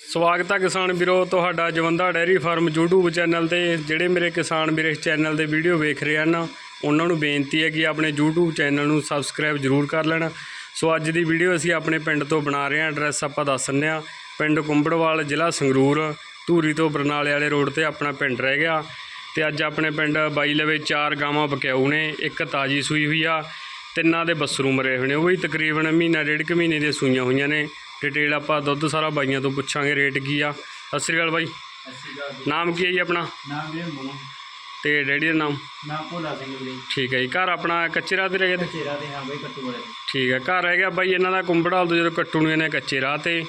ਸਵਾਗਤ ਹੈ ਕਿਸਾਨ ਵੀਰੋ, ਤੁਹਾਡਾ Jawanda dairy farm YouTube channel ਤੇ। ਜਿਹੜੇ ਮੇਰੇ ਕਿਸਾਨ ਵੀਰ ਇਸ ਚੈਨਲ ਦੇ ਵੀਡੀਓ ਵੇਖ ਰਹੇ ਹਨ, ਉਹਨਾਂ ਨੂੰ ਬੇਨਤੀ ਹੈ ਕਿ ਆਪਣੇ YouTube ਚੈਨਲ ਨੂੰ ਸਬਸਕ੍ਰਾਈਬ ਜ਼ਰੂਰ ਕਰ ਲੈਣ। ਸੋ ਅੱਜ ਦੀ ਵੀਡੀਓ ਅਸੀਂ ਆਪਣੇ ਪਿੰਡ ਤੋਂ ਬਣਾ ਰਹੇ ਹਾਂ, ਐਡਰੈਸ ਆਪਾਂ ਦੱਸ ਦਿੰਦੇ ਹਾਂ। ਪਿੰਡ ਕੁੰਬੜਵਾਲ, ਜ਼ਿਲ੍ਹਾ ਸੰਗਰੂਰ, ਧੂਰੀ ਤੋਂ ਬਰਨਾਲੇ ਵਾਲੇ ਰੋਡ ਤੇ ਆਪਣਾ ਪਿੰਡ ਰਹਿ ਗਿਆ। ਤੇ ਅੱਜ ਆਪਣੇ ਪਿੰਡ ਬਾਈ ਲਵੇ ਚਾਰ ਗਾਵਾਂ ਬਕਿਆਊ ਨੇ, ਇੱਕ ਤਾਜੀ ਸੂਈ ਹੋਈ ਆ। ਤਿੰਨਾਂ ਦੇ ਬੱਸਰੂ ਮਰੇ ਹੋਏ ਨੇ, ਉਹ ਵੀ ਤਕਰੀਬਨ ਮਹੀਨਾ ਡੇਢ ਕੁ ਮਹੀਨੇ ਦੀਆਂ ਸੂਈਆਂ ਹੋਈਆਂ ਨੇ। ਡਿਟੇਲ ਆਪਾਂ ਦੁੱਧ ਸਾਰਾ ਬਾਈਆਂ ਤੋਂ ਪੁੱਛਾਂਗੇ ਰੇਟ ਕੀ ਆ। ਸਤਿ ਸ੍ਰੀ ਅਕਾਲ ਬਾਈ। ਨਾਮ ਕੀ ਹੈ ਜੀ ਆਪਣਾ? ਨਾਮ ਵੀਰੇ ਮੋਨੂ ਤੇ ਡੈਡੀ ਦਾ ਨਾਮ? ਨਾਮ ਭੋਲਾ ਸਿੰਘ ਵੀਰੇ ਠੀਕ ਹੈ ਜੀ। ਘਰ ਆਪਣਾ ਕੱਚੇ ਰਾਹ ਤੇ ਰਹਿ ਗਿਆ ਤੇ? ਚੇਰਾ ਦੇ ਹਾਂ ਬਈ ਕੱਟੂ ਵਾਲੇ ਠੀਕ ਹੈ। ਘਰ ਰਹਿ ਗਿਆ ਬਾਈ ਇਹਨਾਂ ਦਾ ਕੁੰਬੜਾਲ ਤੋਂ ਜਦੋਂ ਕੱਟੂ ਨੂੰ ਇਹਨੇ ਕੱਚੇ ਰਾਹ ਤੇ।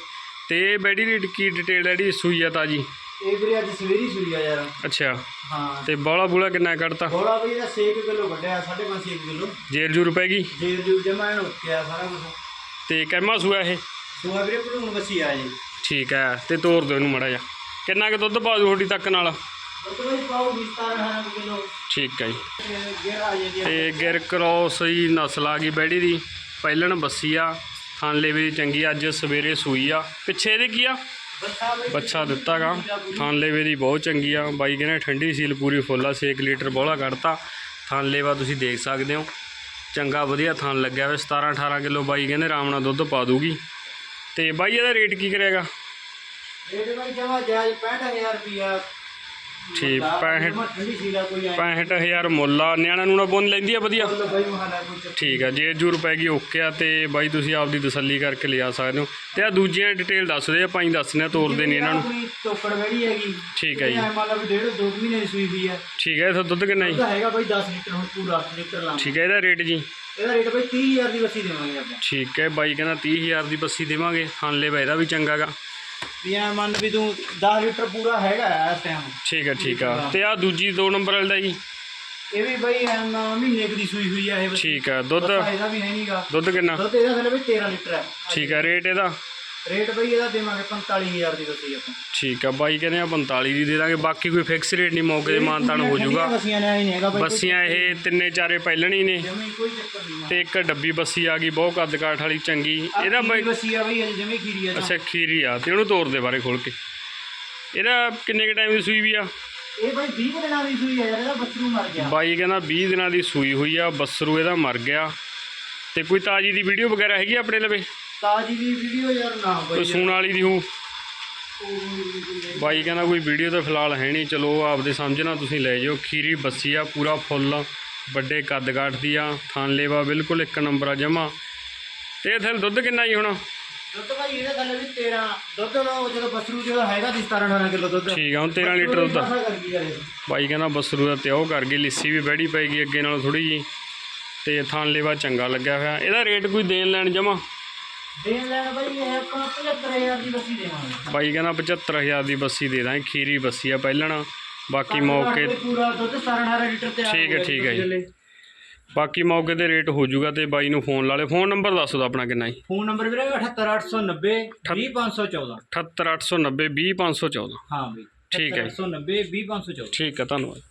ਤੇ ਇਹ ਬੈਡੀ ਦੀ ਕੀ ਡਿਟੇਲ ਹੈ ਜਿਹੜੀ ਸੂਈ ਆ ਤਾਜੀ? ਇਹ ਵੀਰੇ ਅੱਜ ਸਵੇਰੀ ਸੂਰੀ ਆ ਯਾਰ। ਅੱਛਾ। ਹਾਂ। ਤੇ ਬੋਲਾ ਬੂਲਾ ਕਿੰਨਾ ਕੱਢਤਾ? ਥੋੜਾ ਬਈ ਇਹਦਾ 6 ਕਿਲੋ ਵੱਡਿਆ 5.5 ਕਿਲੋ। ਜੇਰ ਜੂਰ ਪੈ ਗਈ? ਜੇਰ ਜੂਰ ਜਮਾ ਇਹਨੂੰ ਉੱਕਿਆ ਸਾਰਾ ਕੁਝ ਤੇ ਕਹਿਮਾ ਸੂਆ ਇਹ? ਸੂਆ ਵੀਰੇ ਭਲੂਣ ਵਸੀ ਆ ਜੀ। ਠੀਕ ਹੈ ਤੇ ਤੋਰ ਦਿਓ ਇਹਨੂੰ ਮੜਾ ਜਾ ਕਿੰਨਾ ਕੁ ਦੁੱਧ ਪਾ ਦੂ ਤੁਹਾਡੀ ਤੱਕ ਨਾਲ? ਦੁੱਧ ਬਈ ਪਾਉ 17 18 ਕਿਲੋ। ਠੀਕ ਹੈ ਜੀ। ਤੇ ਗਿਰ ਕ੍ਰੋਸ ਹੀ ਨਸਲ ਆ ਗਈ ਬੈੜੀ ਦੀ। ਪਹਿਲਣ ਬੱਸੀ ਆ ਥਾਂਲੇ ਵੀ ਚੰਗੀ ਅੱਜ ਸਵੇਰੇ ਸੂਈ ਆ। ਪਿੱਛੇ ਇਹਦੇ ਕੀ ਆ? ਬੱਚਾ ਦਿੱਤਾਗਾ ਥਾਂਲੇਵੇ ਦੀ ਬਹੁਤ ਚੰਗੀ ਆ। ਬਾਈ ਕਹਿੰਦੇ ਠੰਡੀ ਸੀਲ ਪੂਰੀ ਫੁੱਲ ਆ 6 ਲੀਟਰ ਬੋਲਾ ਕੱਢਤਾ। ਥਾਂਲੇਵਾ ਤੁਸੀਂ ਦੇਖ ਸਕਦੇ ਹੋ। ਚੰਗਾ ਵਧੀਆ ਥਾਨ ਲੱਗਿਆ ਹੋਇਆ 17 18 ਕਿਲੋ ਬਾਈ ਕਹਿੰਦੇ ਆਰਾਮ ਨਾਲ ਦੁੱਧ ਪਾ ਦੂਗੀ। ਤੇ ਬਾਈ ਇਹਦਾ ਰੇਟ ਕੀ ਕਰੇਗਾ? ਇਹ ਬਈ ਜਮਾ ਜਾਇਜ਼ 65000 ਰੁਪਿਆ ਠੀਕ, 65 ਠੰਡੀ ਸੀਲਾ ਕੋਈ ਆਏ। 65000 ਮੁੱਲ ਆ। ਨਿਆਣਾ ਨੂੰ ਨਾ ਬੁੰਨ ਲੈਂਦੀ ਆ ਵਧੀਆ। ਠੀਕ ਆ ਜੇ ਜੂਰ ਪੈ ਗਈ ਓਕੇ ਆ। ਤੇ ਬਾਈ ਤੁਸੀਂ ਆਪਦੀ ਤਸੱਲੀ ਕਰਕੇ ਲਿਆ ਸਕਦੇ ਹੋ। ਤੇ ਆ ਦੂਜੀਆਂ ਡਿਟੇਲ ਦੱਸ ਦੇ ਆਪਾਂ ਹੀ ਦੱਸਨੇ ਆ ਤੋਰਦੇ ਨਹੀਂ ਇਹਨਾਂ ਨੂੰ। ਟੋਕੜ ਵੜੀ ਹੈਗੀ। ਠੀਕ ਹੈ ਜੀ। ਇਹ ਵੀ ਡੇਢ ਦੋ ਮਹੀਨੇ ਸੂਈ ਹੋਈ ਹੈ ਠੀਕ ਹੈ ਇਥੋਂ ਦੁੱਧ ਕਿੰਨਾ ਜੀ? ਹੈਗਾ ਬਈ 10 ਲੀਟਰ ਹੁਣ ਪੂਰਾ ਲੀਟਰ ਲਾਂ ਠੀਕ ਹੈ ਇਹਦਾ ਰੇਟ ਜੀ? ਇਹਦਾ ਰੇਟ ਬਈ 30000 ਦੀ ਵਸੀ ਦੇਵਾਂਗੇ ਆਪਾਂ। ਠੀਕ ਹੈ ਬਾਈ ਕਹਿੰਦਾ 30000 ਦੀ ਬੱਸੀ ਦੇਵਾਂਗੇ। ਹਾਨਲੇ ਬਾਈ ਦਾ ਵੀ ਚੰਗਾਗਾ ਵੀ ਐ ਮੰਨ ਵੀ ਤੂੰ 10 ਲੀਟਰ ਪੂਰਾ ਹੈਗਾ ਇਸ ਟਾਈਮ ਠੀਕ ਹੈ ਠੀਕ ਆ। ਤੇ ਆ ਦੂਜੀ 2 ਨੰਬਰ ਵਾਲੀ ਦਾ ਜੀ। ਇਹ ਵੀ ਬਈ ਐ ਮਹੀਨੇ ਦੀ ਸੂਈ ਹੋਈ ਹੈ ਇਹ। ਠੀਕ ਆ ਦੁੱਧ? ਇਹਦਾ ਵੀ ਹੈ ਨਹੀਂਗਾ ਦੁੱਧ ਕਿੰਨਾ? ਦੁੱਧ ਇਹਦਾ ਥੱਲੇ ਬਈ 13 ਲੀਟਰ ਹੈ ਠੀਕ ਆ ਰੇਟ ਇਹਦਾ? ਰੇਟ ਬਈ ਇਹਦਾ ਦੇਵਾਂਗੇ 45000 ਦੀ ਵਸੀ ਆਪਾਂ। ਠੀਕ ਆ ਬਾਈ ਕਹਿੰਦੇ ਆ 45 ਦੀ ਦੇ ਦਾਂਗੇ ਬਾਕੀ ਕੋਈ ਫਿਕਸ ਰੇਟ ਨਹੀਂ ਮੌਕੇ ਦੇ ਮਾਨਤਾਨ ਹੋ ਜਾਊਗਾ। ਵਸੀਆਂ ਨੇ ਨਹੀਂ ਹੈਗਾ ਬਈ ਬੱਸੀਆਂ ਇਹ ਤਿੰਨੇ ਚਾਰੇ ਪਹਿਲਣ ਨੇ। ਜਮੀ ਕੋਈ ਚੱਕਰ ਨਹੀਂ ਤੇ ਇੱਕ ਡੱਬੀ ਬੱਸੀ ਆ ਗਈ ਬਹੁਤ ਕੱਦ ਕਾਠ ਵਾਲੀ ਚੰਗੀ। ਇਹਦਾ ਬਾਈ ਵਸੀ ਆ ਬਈ ਜਮੀ ਖੀਰੀ ਆ ਅੱਛਾ ਖੀਰੀ ਆ ਤੇ ਉਹਨੂੰ ਤੋਰ ਦੇ ਬਾਰੇ ਖੋਲ ਕੇ। ਇਹਦਾ ਕਿੰਨੇ ਕ ਟਾਈਮ ਦੀ ਸੂਈ ਵੀ ਆ? ਇਹ ਬਈ 20 ਕੁ ਦਿਨਾਂ ਦੀ ਸੂਈ ਹੈ ਯਾਰ ਇਹਦਾ ਬੱਚੂ ਮਰ ਗਿਆ। ਬਾਈ ਕਹਿੰਦਾ 20 ਦਿਨਾਂ ਦੀ ਸੂਈ ਹੋਈ ਆ ਬੱਸਰੂ ਇਹਦਾ ਮਰ ਗਿਆ। ਤੇ ਕੋਈ ਤਾਜੀ ਦੀ ਵੀਡੀਓ ਵਗੈਰਾ ਹੈਗੀ ਆ ਆਪਣੇ ਲਵੇ? ਤਾਜੀ ਦੀ ਵੀਡੀਓ ਯਾਰ ਨਾ ਕੋਈ ਬਈ ਸੂਣ ਵਾਲੀ ਦੀ ਹੋ ਬਾਈ ਕਹਿੰਦਾ ਕੋਈ ਵੀਡੀਓ ਤਾਂ ਫਿਲਹਾਲ ਹੈ ਨਹੀਂ ਚਲੋ ਆਪਦੇ ਸਮਝ ਨਾਲ ਤੁਸੀਂ ਲੈ ਜਾਓ। ਖੀਰੀ ਬੱਸੀ ਆ ਪੂਰਾ ਫੁੱਲ ਵੱਡੇ ਕੱਦ ਕਾਠ ਦੀ ਆ ਥਾਨ ਲੇਵਾ ਬਿਲਕੁਲ ਇੱਕ ਨੰਬਰ ਆ ਜਮਾ। ਤੇ ਇਥੇ ਦੁੱਧ ਕਿੰਨਾ ਜੀ ਹੁਣ? ਦੁੱਧ ਭਾਈ ਇਹਦੇ ਥੱਲੇ ਵੀ 13 ਦੁੱਧ ਲੋ ਜਦੋਂ ਬਸਰੂ ਜਿਹੜਾ ਹੈਗਾ ਸੀ 17 18 ਕਿਲੋ ਦੁੱਧ। ਠੀਕ ਆ ਹੁਣ 13 ਲੀਟਰ ਦੁੱਧ ਗਈ। ਬਾਈ ਕਹਿੰਦਾ ਬੱਸਰੂ ਦਾ ਤਿਉ ਕਰ ਗਈ ਲਿੱਸੀ ਵੀ ਬੈੜੀ ਪੈਗੀ ਅੱਗੇ ਨਾਲੋਂ ਥੋੜੀ ਜੀ ਤੇ ਥਾਨ ਲੇਵਾ ਚੰਗਾ ਲੱਗਿਆ ਹੋਇਆ। ਇਹਦਾ ਰੇਟ ਕੋਈ ਦੇਣ ਲੈਣ ਜਮਾ? ਦੇਣ ਲੈਣ ਭਾਈ ਇਹ ਆਪਾਂ 75000 ਦੀ ਬੱਸੀ ਦੇਵਾਂਗੇ। ਬਾਈ ਕਹਿੰਦਾ 75000 ਦੀ ਬੱਸੀ ਦੇ ਦਾਂਗੇ ਖੀਰੀ ਬੱਸੀ ਆ ਪਹਿਲਣਾ। ਬਾਕੀ ਮੌਕੇ ਪੂਰਾ ਦੁੱਧ 17 18 ਲੀਟਰ ਤੇ ਠੀਕ ਹੈ, ਠੀਕ ਹੈ ਜੀ। ਬਾਕੀ ਮੌਕੇ ਤੇ ਰੇਟ ਹੋ ਜਾਊਗਾ ਤੇ ਬਾਈ ਨੂੰ ਫੋਨ ਲਾ ਲਿਓ। ਫੋਨ ਨੰਬਰ ਦੱਸ ਦਿਓ ਆਪਣਾ ਕਿੰਨਾ ਜੀ। ਫੋਨ ਨੰਬਰ ਵੀਰੇ 78890 20514 78890 20514 ਹਾਂ ਬਈ ਠੀਕ ਹੈ। 78890 20514 ਠੀਕ ਹੈ ਧੰਨਵਾਦ।